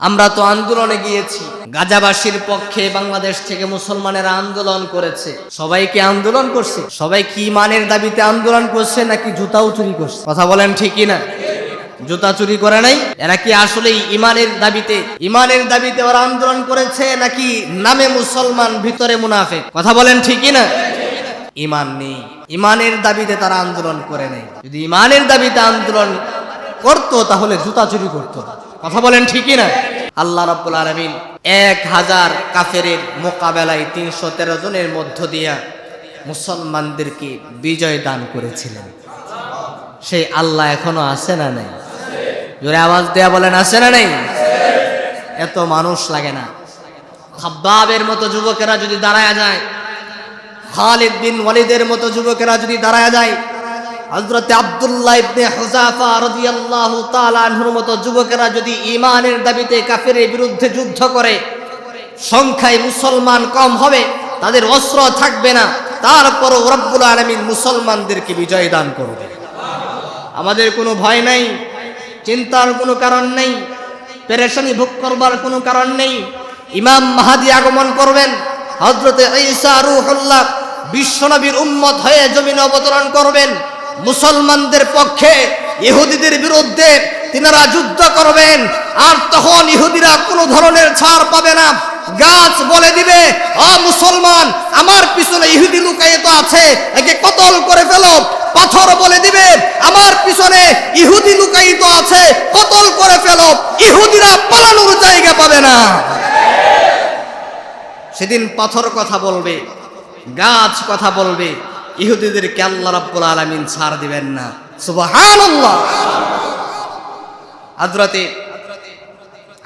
আমরা তো আন্দোলনে গিয়েছি। গাজাবাসীর পক্ষে বাংলাদেশ থেকে মুসলমানেরা আন্দোলন করেছে। সবাই কি আন্দোলন করছে? সবাই কি ইমানের দাবিতে আন্দোলন করছে নাকি জুতাও চুরি করছে? কথা বলেন ঠিকই না জুতা চুরি করে নাই? এরা কি আসলেই ইমানের দাবিতে ইমানের দাবিতে ওরা আন্দোলন করেছে নাকি নামে মুসলমান, ভিতরে মুনাফে কথা বলেন ঠিকই না ইমান নেই। ইমানের দাবিতে তারা আন্দোলন করে নেই। যদি ইমানের দাবিতে আন্দোলন করতো, তাহলে জুতা চুরি করতো কথা বলেন ঠিকই না? আল্লাহ রাব্বুল আলামিন এক হাজার কাফেরের মোকাবেলায় তিনশো তেরো জনের মধ্য দিয়া মুসলমানদেরকে বিজয় দান করেছিলেন। সেই আল্লাহ এখনও আছে না নেই? জোরে আওয়াজ দেয়া বলেন, আছে না নেই? এত মানুষ লাগে না। খাব্বাবের মতো যুবকেরা যদি দাঁড়ায় যায়, খালিদ বিন ওয়ালিদের মতো যুবকেরা যদি দাঁড়ায় যায় হযরতে আব্দুল্লাহ ইবনে হুযাফা রাদিয়াল্লাহু তাআলা আনহুর মতো যুবকেরা যদি ইমানের দাবিতে কাফেরের বিরুদ্ধে যুদ্ধ করে, সংখ্যায় মুসলমান কম হবে, তাদের অস্ত্র থাকবে না, তারপরও রব্বুল আলামিন মুসলমানদেরকে বিজয় দান করবে। আমাদের কোনো ভয় নাই, চিন্তার কোনো কারণ নেই, পেরেশানি ভোগ করবার কোনো কারণ নেই। ইমাম মাহাদি আগমন করবেন হজরতে ঈসা রুহুল্লাহ বিশ্বনবীর উম্মত হয়ে জমিন অবতরণ করবেন মুসলমানদের পক্ষে ইহুদিদের বিরুদ্ধে তিনারা যুদ্ধ করবেন। আর তখন ইহুদিরা কোনো ধরনের ছাড় পাবে না। গাছ বলে দিবে, অ মুসলমান, আমার পিছনে ইহুদি লুকায়িত আছে, একে কতল করে ফেলো। পাথর বলে দিবে, আমার পিছনে ইহুদি লুকায়িত আছে, কতল করে ফেলো। ইহুদিরা পালানোর জায়গা পাবে না। সেদিন পাথর কথা বলবে, গাছ কথা বলবে ইহুদিদেরকে আল্লাহ রাব্বুল আলামিন ছাড় দিবেন না? সুবহানাল্লাহ। হযরতে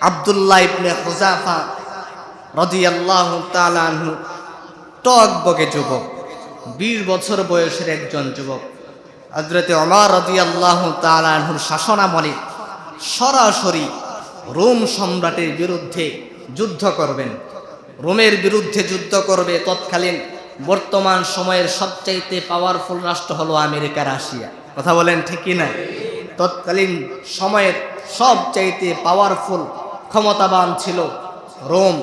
আব্দুল্লাহ ইবনে হুযাফা রাদিয়াল্লাহু তাআলা আনহু টকবকে যুবক, বিশ বছর বয়সের একজন যুবক হজরতে অমর রাদিয়াল্লাহু তাআলা আনহুর শাসনামলে সরাসরি রোম সম্রাটের বিরুদ্ধে যুদ্ধ করবেন। রোমের বিরুদ্ধে যুদ্ধ করবে তৎকালীন বর্তমান সময়ের সবচাইতে পাওয়ারফুল রাষ্ট্র হলো আমেরিকা রাশিয়া। কথা বলেন ঠিকই নাই তৎকালীন সময়ের সবচাইতে পাওয়ারফুল ক্ষমতাবান ছিল রোম।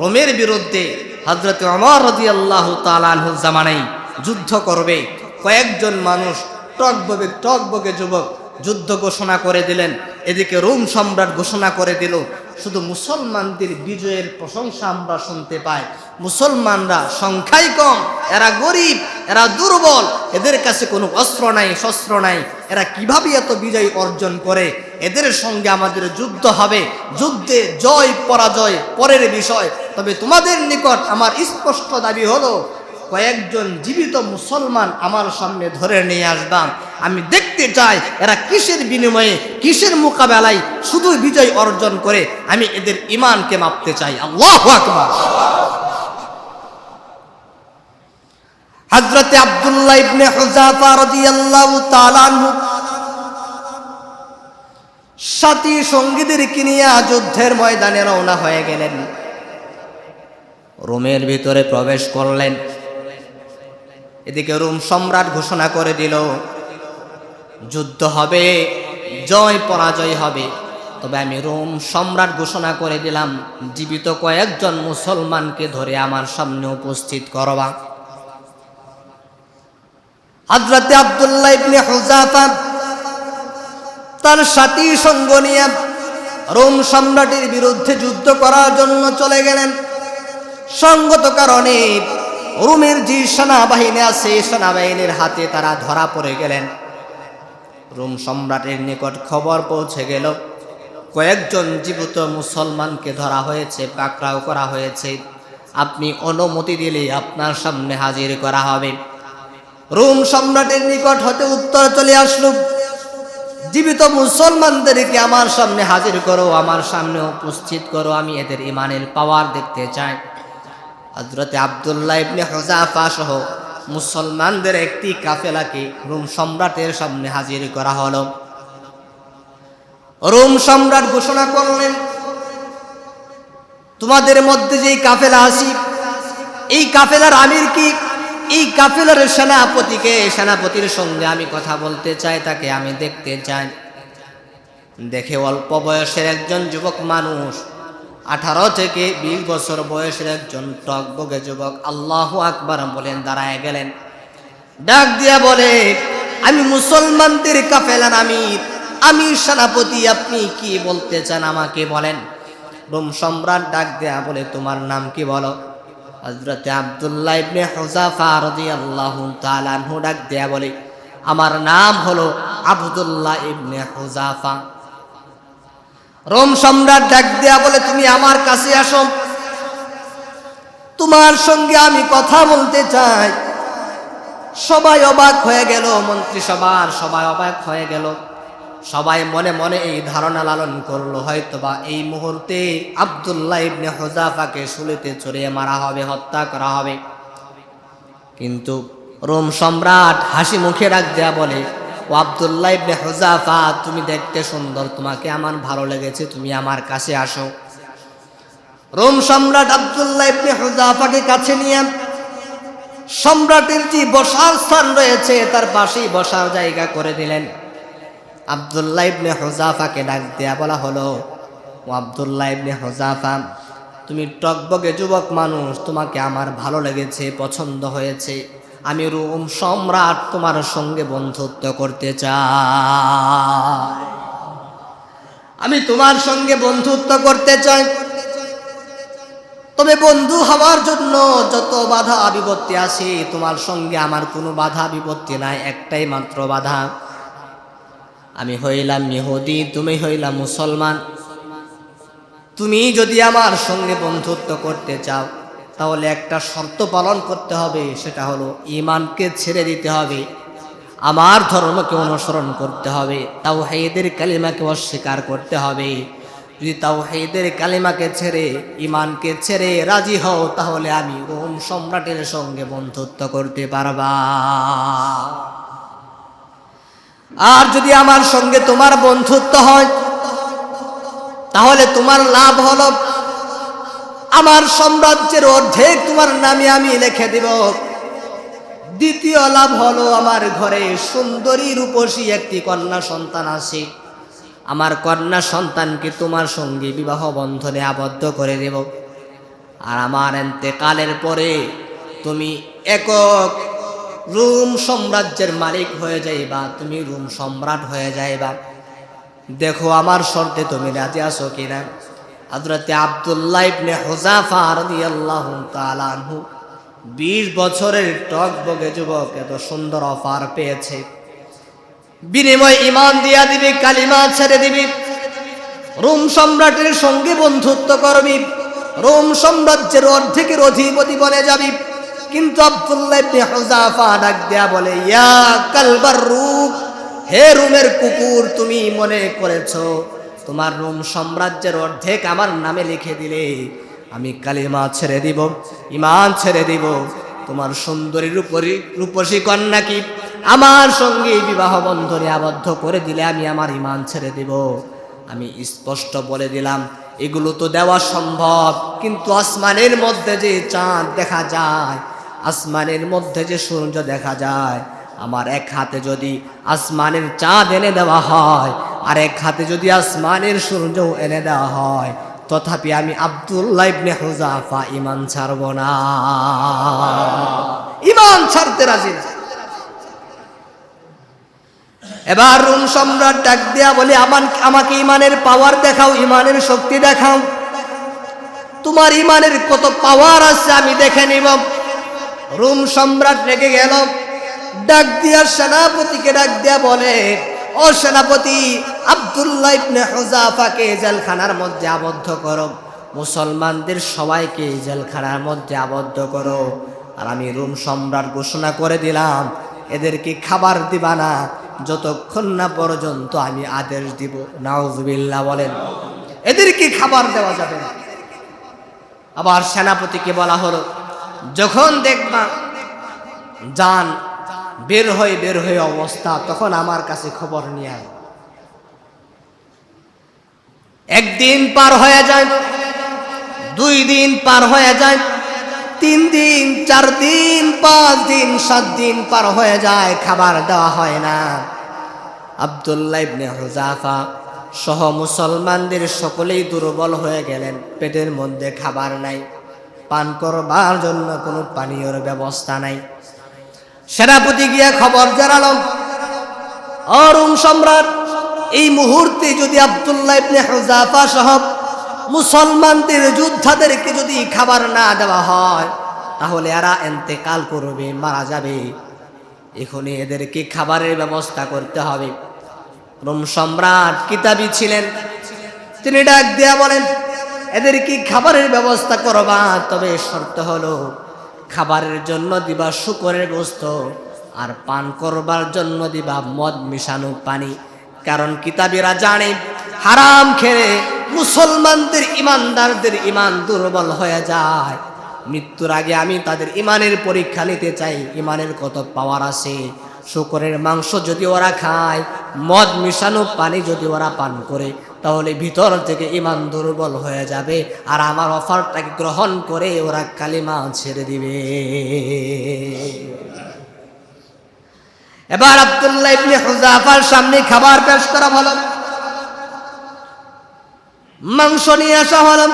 রোমের বিরুদ্ধে হজরত অমর রদি আল্লাহ তালানহু জামানাই যুদ্ধ করবে। কয়েকজন মানুষ টকবগে টকবগে যুবক যুদ্ধ ঘোষণা করে দিলেন। এদিকে রোম সম্রাট ঘোষণা করে দিল, শুধু মুসলমানদের বিজয়ের প্রশংসা আমরা শুনতে পাই। মুসলমানরা সংখ্যাই কম, এরা গরিব, এরা দুর্বল, এদের কাছে কোনো অস্ত্র নাই, শস্ত্র নাই। এরা কীভাবে এত বিজয় অর্জন করে? এদের সঙ্গে আমাদের যুদ্ধ হবে। যুদ্ধে জয়, পরাজয়, পরের বিষয়। তবে তোমাদের নিকট আমার স্পষ্ট দাবি হলো, কয়েকজন জীবিত মুসলমান আমার সামনে ধরে নিয়ে আসবাম। আমি দেখতে চাই এরা কিসের বিনিময়ে, কিসের মোকাবেলায় শুধু বিজয় অর্জন করে, আমি এদের ইমানকে মাপতে চাই। আল্লাহ হজরতে আব্দুল্লাহ ইবনে সাথী সঙ্গীদেরকে নিয়ে যুদ্ধের ময়দানে রওনা হয়ে গেলেন। রোমের ভিতরে প্রবেশ করলেন। এদিকে রোম সম্রাট ঘোষণা করে দিল যুদ্ধ হবে, জয় পরাজয় হবে। তবে আমি রোম সম্রাট ঘোষণা করে দিলাম, জীবিত কয়েকজন মুসলমানকে ধরে আমার সামনে উপস্থিত করবা। হজরতে আবদুল্লাহ তার সাথী সঙ্গ নিয়ে রোম সম্রাটের বিরুদ্ধে যুদ্ধ করার জন্য চলে গেলেন। সঙ্গত কারণে রোমের যে সেনাবাহিনী আছে, সেনাবাহিনীর হাতে তারা ধরা পড়ে গেলেন। রোম সম্রাটের নিকট খবর পৌঁছে গেল। কয়েকজন জীবিত মুসলমানকে ধরা হয়েছে, পাকড়াও করা হয়েছে। আপনি অনুমতি দিলে আপনার সামনে হাজির করা হবে। রোম সম্রাটের নিকট হতে উত্তর চলে আসলো। জীবিত মুসলমানদেরকে আমার সামনে হাজির করো, আমার সামনে উপস্থিত করো, আমি এদের ইমানের পাওয়ার দেখতে চাই। হজরতে আবদুল্লাহ ইবনে হুজাফা সহ মুসলমানদের একটি কাফেলাকে রোম সম্রাটের সামনে হাজির করা হলো। রোম সম্রাট ঘোষণা করলেন, তোমাদের মধ্যে যেই কাফেলা আসি এই কাফেলার আমির কি? এই কাফেলার সেনাপতিকে, সেনাপতির সঙ্গে আমি কথা বলতে চাই, তাকে আমি দেখতে চাই। দেখে অল্প বয়সের একজন যুবক মানুষ আঠারো থেকে বিশ বছর বয়সের একজন টকবগে যুবক আল্লাহ আকবার বলেন, দাঁড়ায় গেলেন। ডাক দিয়া বলে, আমি মুসলমানদের কাফেলার আমির? আমি সেনাপতি, আপনি কি বলতে চান আমাকে বলেন? রোম সম্রাট ডাক দেয়া বলে, তোমার নাম কি বলো? হজরতে আবদুল্লাহ ডাক দেয়া বলে, আমার নাম হলো আবদুল্লাহ ইবনে হুজাফা রোম সম্রাট ডাক দেয়া বলে, তুমি আমার কাছে আসো। তোমার সঙ্গে আমি কথা বলতে চাই। সবাই অবাক হয়ে গেল, মন্ত্রিসভার সবাই অবাক হয়ে গেল। সবাই মনে মনে এই ধারণা লালন করল, হয়তোবা এই মুহূর্তে আবদুল্লাহ ইবনে হোজাফাকে শুলিতে চড়িয়ে মারা হবে, হত্যা করা হবে। কিন্তু রোম সম্রাট হাসি মুখে ডাক দেয়া বলে ও আবদুল্লাহ ইবনে হোজাফা তুমি দেখতে সুন্দর, তোমাকে আমার ভালো লেগেছে, তুমি আমার কাছে আসো। রোম সম্রাট আবদুল্লাহ ইবনে হোজাফাকে কাছে নিয়ে সম্রাটের যে বসার স্থান রয়েছে, তার পাশেই বসার জায়গা করে দিলেন। আবদুল্লাহ ইবনে হোজাফাকে ডাক দেয়া বলা হলো, ও আবদুল্লাহ ইবনে হোজাফা তুমি টকবগে যুবক মানুষ, তোমাকে আমার ভালো লেগেছে, পছন্দ হয়েছে। আমি রোম সম্রাট তোমার সঙ্গে বন্ধুত্ব করতে চাই। আমি তোমার সঙ্গে বন্ধুত্ব করতে চাই। তবে বন্ধু হওয়ার জন্য যত বাধা বিপত্তি আছে, তোমার সঙ্গে আমার কোনো বাধা বিপত্তি নাই, একটাই মাত্র বাধা। আমি হইলাম ইহুদি, তুমি হইলাম মুসলমান। তুমি যদি আমার সঙ্গে বন্ধুত্ব করতে চাও তাহলে একটা শর্ত পালন করতে হবে, সেটা হলো ইমানকে ছেড়ে দিতে হবে, আমার ধর্মকে অনুসরণ করতে হবে তাও হেদের কালিমাকে অস্বীকার করতে হবে। যদি তাও হেদের কালিমাকে ছেড়ে ইমানকে ছেড়ে রাজি হও, তাহলে আমি রোম সম্রাটের সঙ্গে বন্ধুত্ব করতে পারবা। আর যদি আমার সঙ্গে তোমার বন্ধুত্ব হয়, তাহলে তোমার লাভ হলো আমার সাম্রাজ্যের অর্ধেক তোমার নামে আমি লিখে দেব। দ্বিতীয় লাভ হলো আমার ঘরে সুন্দরী রূপসী একটি কন্যা সন্তান আছে। আমার কন্যা সন্তানকে তোমার সঙ্গে বিবাহ বন্ধনে আবদ্ধ করে দেব। আর আমার এতেকালের পরে তুমি একক রুম সাম্রাজ্যের মালিক হয়ে যাইবা, তুমি রুম সম্রাট হয়ে যাইবা। দেখো আমার শর্তে তুমি রাজি আছো কিনা। হযরতে আব্দুল্লাহ ইবনে হুযাফা রাদিয়াল্লাহু তাআলা আনহু 20 বছরের টক বগে যুবক এত সুন্দর অফার পেয়েছে। বিনিময় ইমান দিয়া দিবি, কালিমা ছেড়ে দিবি। রোম সম্রাটের সঙ্গে বন্ধুত্ব করবি। রোম সাম্রাজ্যের অর্ধেকের অধিপতি বনে যাবি। কিন্তু আব্দুল্লাহ ইবনে ডাক দেয়া বলে, ইয়া কালবার রূপ হে রুমের কুকুর, তুমি মনে করেছ তোমার রোম সাম্রাজ্যের অর্ধেক আমার নামে লিখে দিলে। আমি কালিমা ছেড়ে দিব ইমান ছেড়ে দিব। তোমার সুন্দরী রূপরী, রূপসী কন্যাকে আমার সঙ্গে বিবাহ বন্ধনে আবদ্ধ করে দিলে আমি আমার ইমান ছেড়ে দিব। আমি স্পষ্ট বলে দিলাম, এগুলো তো দেওয়া সম্ভব। কিন্তু আসমানের মধ্যে যে চাঁদ দেখা যায়, আসমানের মধ্যে যে সূর্য দেখা যায়, আমার এক হাতে যদি আসমানের চাঁদ এনে দেওয়া হয় আর এক হাতে যদি আসমানের সূর্য এনে দেওয়া হয়, তথাপি আমি আব্দুল্লাহ ইবনে হুজাফা ইমান ছাড়ব না। ইমান ছাড়তে রাজি না। এবার রুম সম্রাট ডাক দেয়া বলে, আমার, আমাকে ইমানের পাওয়ার দেখাও ইমানের শক্তি দেখাও। তোমার ইমানের কত পাওয়ার আছে আমি দেখে নিব। রুম সম্রাট রেগে গেল। ডাক দিয়া সেনাপতিকে ডাক দিয়া বলে, ও সেনাপতি আব্দুল্লাহ ইবনে হুজাফাকে জেলখানার মধ্যে আবদ্ধ করো। মুসলমানদের সবাইকে জেলখানার মধ্যে আবদ্ধ করো। আর আমি রুম সম্রাট ঘোষণা করে দিলাম, এদেরকে খাবার দিবা না। যতক্ষণ না পর্যন্ত আমি আদেশ দিব, নাউজুবিল্লাহ বলেন। এদেরকে খাবার দেওয়া যাবে না। আবার সেনাপতিকে বলা হলো, যখন দেখবা যান বের হয়ে বের হয়ে অবস্থা, তখন আমার কাছে খবর নিয়ে আয়। একদিন পার হয়ে যায়, দুই দিন পার হয়ে যায়, তিন দিন, চার দিন, পাঁচ দিন, সাত দিন পার হয়ে যায়, খাবার দেওয়া হয় না। আবদুল্লাহ ইবনে হুজাফা সহ মুসলমানদের সকলেই দুর্বল হয়ে গেলেন, পেটের মধ্যে খাবার নাই, পান করবার জন্য কোনো পানীয়র ব্যবস্থা নাই। সেনাপতি গিয়া খবর জানালো অরুণ সম্রাট, এই মুহূর্তে যদি আব্দুল্লাহ ইবনে হুজাফা সহ মুসলমানদের, যোদ্ধাদেরকে যদি খাবার না দেওয়া হয়, তাহলে এরা এন্তেকাল করবে, মারা যাবে। এখনই এদেরকে খাবারের ব্যবস্থা করতে হবে। রোম সম্রাট কিতাবি ছিলেন। তিনি ডাক দেয়া বলেন, এদেরকে খাবারের ব্যবস্থা করবা তবে শর্ত হলো, খাবারের জন্য দিবা শুকরের গোস্ত। আর পান করবার জন্য দিবা মদ মিশানো পানি। কারণ কিতাবীরা জানে, হারাম খেলে মুসলমানদের ইমানদারদের ইমান দুর্বল হয়ে যায়। মৃত্যুর আগে আমি তাদের ইমানের পরীক্ষা নিতে চাই, ইমানের কত পাওয়ার আছে? শুকরের মাংস যদি ওরা খায়, মদ মিশানো পানি যদি ওরা পান করে, তাহলে ভিতর থেকে ইমান দুর্বল হয়ে যাবে। আর আমার অফারটাকে গ্রহণ করে ওরা কালিমা ছেড়ে দিবে। এবার আব্দুল্লাহ ইবনে হুজাফার সামনে খাবার পেশ করা হলো। মাংস নিয়ে আসা হলো।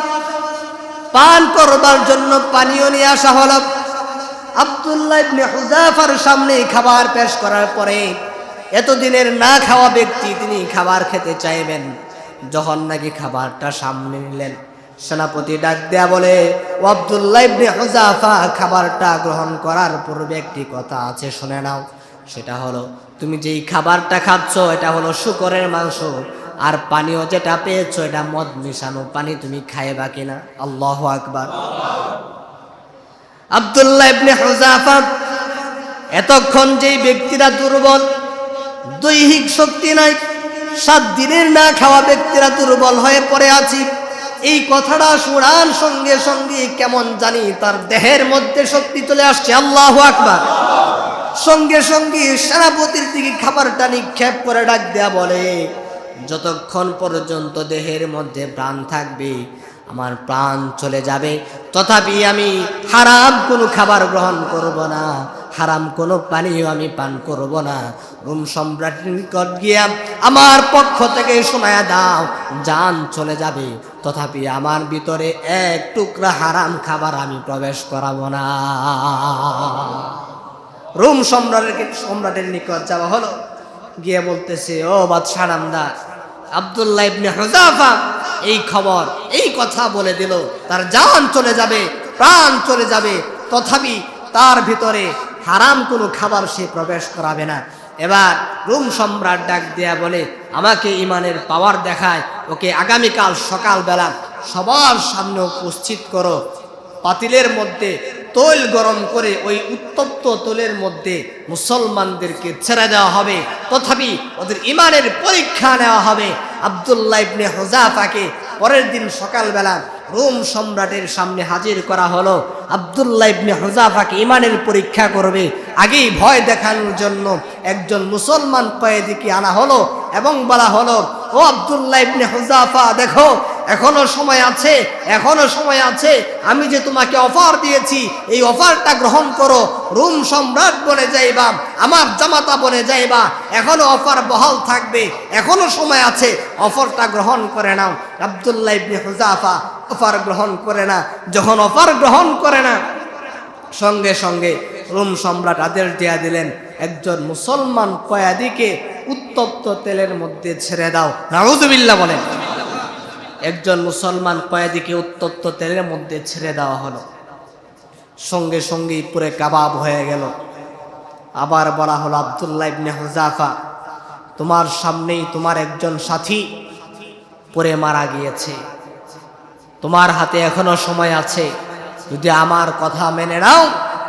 পান করবার জন্য পানীয় নিয়ে আসা হলো। আব্দুল্লাহ ইবনে হুজাফার সামনে খাবার পেশ করার পরে এতদিনের না খাওয়া ব্যক্তি তিনি খাবার খেতে চাইবেন। যখন নাকি খাবারটা সামনে নিলেন, সেনাপতি ডাক দেয়া বলে, ও আব্দুল্লাহ ইবনে হুজাফা খাবারটা গ্রহণ করার পূর্বে একটি কথা আছে, শুনে নাও। সেটা হলো, তুমি যেই খাবারটা খাচ্ছ, এটা হলো শুকরের মাংস। আর পানীয় যেটা পেয়েছ, এটা মদ, মিশানো পানি তুমি খায় খাইবা কিনা? আল্লাহ আকবার। আব্দুল্লাহ ইবনে হুজাফা এতক্ষণ যেই ব্যক্তিরা দুর্বল, দৈহিক শক্তি নাই, সাত দিনের না খাওয়া ব্যক্তিরা দুর্বল হয়ে পড়ে আছি। এই কথাটা শোনার সঙ্গে সঙ্গে কেমন জানি তার দেহের মধ্যে শক্তি চলে আসছে। আল্লাহ আকবার। সঙ্গে সঙ্গে সেনাপতির দিকে খাবারটা নিক্ষেপ করে ডাক দেয়া বলে, যতক্ষণ পর্যন্ত দেহের মধ্যে প্রাণ থাকবে, আমার প্রাণ চলে যাবে। তথাপি আমি হারাম কোনো খাবার গ্রহণ করব না। হারাম কোনো পানীয় আমি পান করব না। রুম সম্রাটের নিকট গিয়া আমার পক্ষ থেকে শোনায়া দাও জান চলে যাবে। তথাপি আমার ভিতরে এক টুকরা হারাম খাবার আমি প্রবেশ করাবো না। রুম সম্রাটের সম্রাটের নিকট যাওয়া হলো। গিয়ে বলতেছে, ও বাদশাহ নামদার আবদুল্লাহ ইবনে হুজাফা এই খবর, এই কথা বলে দিল। তার জান চলে যাবে, প্রাণ চলে যাবে। তথাপি তার ভিতরে হারাম কোনো খাবার সে প্রবেশ করাবে না। এবার রুম সম্রাট ডাক দেয়া বলে, আমাকে ইমানের পাওয়ার দেখায়, ওকে আগামীকাল সকালবেলা সবার সামনে উপস্থিত করো। পাতিলের মধ্যে তৈল গরম করে ওই উত্তপ্ত তৈলের মধ্যে মুসলমানদেরকে ছেড়ে দেওয়া হবে। তথাপি ওদের ইমানের পরীক্ষা নেওয়া হবে। আবদুল্লাহ ইবনে হোজাফাকে পরের দিন সকালবেলা রোম সম্রাটের সামনে হাজির করা হলো। আবদুল্লাহ ইবনে হুজাফাকে ইমানের পরীক্ষা করবে। আগেই ভয় দেখানোর জন্য একজন মুসলমান পায়ে দিকে আনা হলো এবং বলা হলো, ও আবদুল্লাহ ইবনে হুজাফা, দেখো এখনও সময় আছে, এখনও সময় আছে। আমি যে তোমাকে অফার দিয়েছি, এই অফারটা গ্রহণ করো। রুম সম্রাট বনে যাইবা, আমার জামাতা বনে যাইবা। এখনও অফার বহাল থাকবে, এখনও সময় আছে। অফারটা গ্রহণ করে নাও। আবদুল্লাহ ইবনে হুজাফা অফার গ্রহণ করে না। যখন অফার গ্রহণ করে না, সঙ্গে সঙ্গে রোম সম্রাট আদেশ দিয়া দিলেন, একজন মুসলমান কয়াদিকে উত্তপ্ত তেলের মধ্যে ছেড়ে দাও। নাউজুবিল্লাহ বলেন। একজন মুসলমান কয়েদিকে উত্তপ্ত তেলের মধ্যে ছেড়ে দেওয়া হলো। সঙ্গে সঙ্গেই পুরে কাবাব হয়ে গেল। আবার বলা হলো, আবদুল্লাহ ইবনে হুজাফা তোমার সামনেই তোমার একজন সাথী পরে মারা গিয়েছে। তোমার হাতে এখনও সময় আছে। যদি আমার কথা মেনে নাও,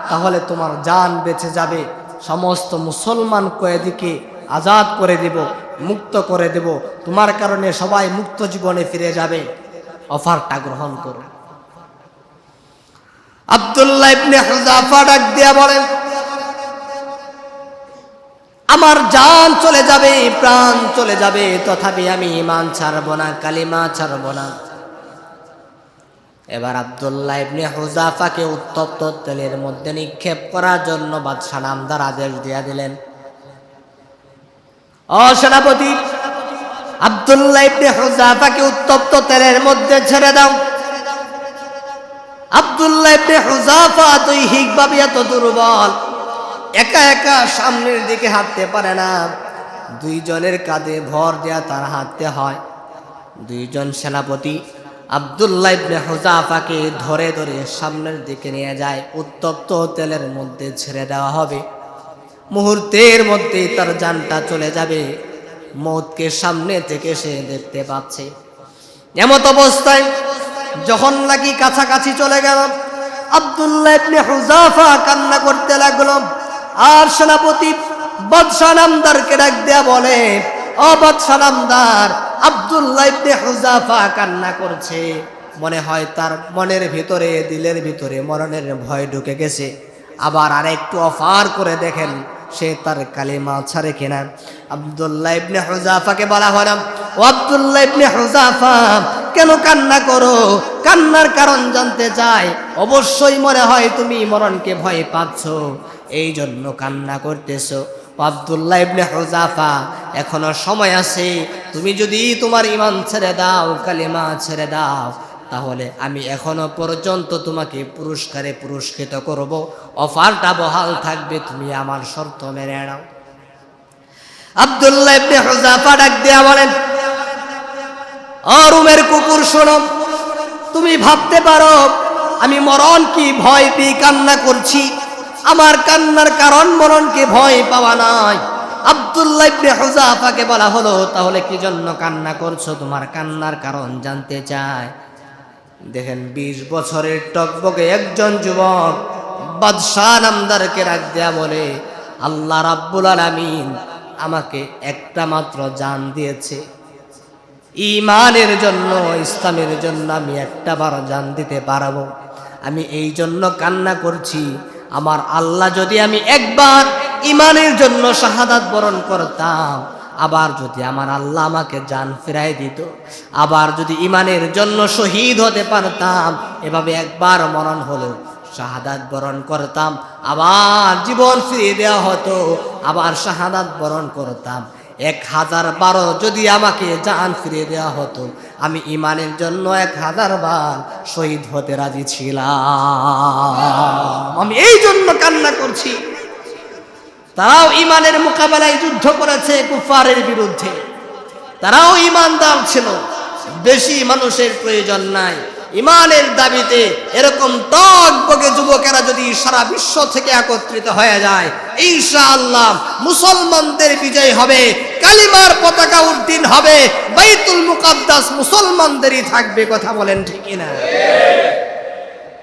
তাহলে তোমার জান বেঁচে যাবে। সমস্ত মুসলমান কয়েদিকে আজাদ করে দেব। মুক্ত করে দেব। তোমার কারণে সবাই মুক্ত জীবনে ফিরে যাবে। অফারটা গ্রহণ করো। আব্দুল্লাহ ইবনে হুজাফা ডাক দিয়া বলেন, আমার জান চলে যাবে, প্রাণ চলে যাবে, তথাপি আমি ইমান ছাড়ব না, কালিমা ছাড়ব না। এবার আবদুল্লাহ ইবনে হুজাফাকে উত্তপ্ত তেলের মধ্যে নিক্ষেপ করার জন্য বাদশাহ নামদার আদেশ দিয়া দিলেন। ও সেনাপতি আব্দুল্লাহ ইবনে হুজাফাকে উত্তপ্ত তেলের মধ্যে ছেড়ে দাও। আব্দুল্লাহ ইবনে হুজাফা দৈহিকভাবে এত দুর্বল, একা একা সামনের দিকে হাঁটতে পারে না। দুইজনের কাঁধে ভর দেয়া তার হাঁটতে হয়। দুইজন সেনাপতি আব্দুল্লাহ ইবনে হুজাফাকে ধরে ধরে সামনের দিকে নিয়ে যায়, উত্তপ্ত তেলের মধ্যে ছেড়ে দেওয়া হবে। মুহূর্তের মধ্যেই তার জানটা চলে যাবে। মৌতকে সামনে থেকে সে দেখতে পাচ্ছে। এমত অবস্থায় যখন নাকি কাছাকাছি চলে গেল, আব্দুল্লাহ হুজাফা কান্না করতে লাগল। আর সেনাপতি বাদশাহ নামদারকে ডাক দেয়া বলে, ও বাদশাহ নামদার, আব্দুল্লাহ হুজাফা কান্না করছে। মনে হয় তার মনের ভিতরে, দিলের ভিতরে মরণের ভয় ঢুকে গেছে। আবার আরেকটু অফার করে দেখেন সে তার কালিমা ছাড়ে কিনা। আব্দুল্লাহ ইবনে হুজাফাকে বলা হলাম ও আব্দুল্লাহ ইবনে হুজাফা কেন কান্না করো? কান্নার কারণ জানতে চাই। অবশ্যই মনে হয় তুমি মরণকে ভয় পাচ্ছ। এই জন্য কান্না করতেছো। আব্দুল্লাহ ইবনে হুজাফা এখনও সময় আছে। তুমি যদি তোমার ইমান ছেড়ে দাও, কালিমা ছেড়ে দাও। তাহলে আমি এখনও পর্যন্ত তোমাকে পুরস্কারে পুরস্কৃত করব। অফারটা বহাল থাকবে, তুমি আমার শর্ত মেনে নাও। আব্দুল্লাহ ইবনে ডাক বলেন কুকুর, শোনো, তুমি ভাবতে পারো, আমি মরণ কি ভয় পেয়ে কান্না করছি? আমার কান্নার কারণ মরণকে ভয় পাওয়া নাই আব্দুল্লাহ ইবনে হুজাফাকে বলা হলো, তাহলে কি জন্য কান্না করছ? তোমার কান্নার কারণ জানতে চায় দেখেন বিশ বছরের টকবকে একজন যুবক বাদশাহ নামদারকে রাখ দেয়া বলে, আল্লাহ রাব্বুল আলামিন আমাকে একটা মাত্র জান দিয়েছে। ইমানের জন্য, ইসলামের জন্য আমি একটা বার জান দিতে পারব। আমি এই জন্য কান্না করছি। আমার আল্লাহ যদি আমি একবার ইমানের জন্য শাহাদাত বরণ করতাম আবার যদি আমার আল্লাহ আমাকে জান ফিরাই দিত, আবার যদি ইমানের জন্য শহীদ হতে পারতাম, এভাবে একবার মরণ হলো, শাহাদাত বরণ করতাম, আবার জীবন ফিরিয়ে দেওয়া হতো, আবার শাহাদাত বরণ করতাম। এক হাজার বারো যদি আমাকে জান ফিরিয়ে দেওয়া হতো, আমি ইমানের জন্য এক হাজার বার শহীদ হতে রাজি ছিলাম। আমি এই জন্য কান্না করছি। তারাও ইমানের মোকাবেলায় যুদ্ধ করেছে কুফারের বিরুদ্ধে। তারাও ইমানদার ছিল। বেশি মানুষের প্রয়োজন নাই। ইমানের দাবিতে এরকম টক বগে যুবকেরা যদি সারা বিশ্ব থেকে একত্রিত হয়ে যায়, ইনশাআল্লাহ মুসলমানদের বিজয় হবে, কালিমার পতাকা উদ্দিন হবে, বাইতুল মুকাদ্দাস মুসলমানদেরই থাকবে, কথা বলেন ঠিক না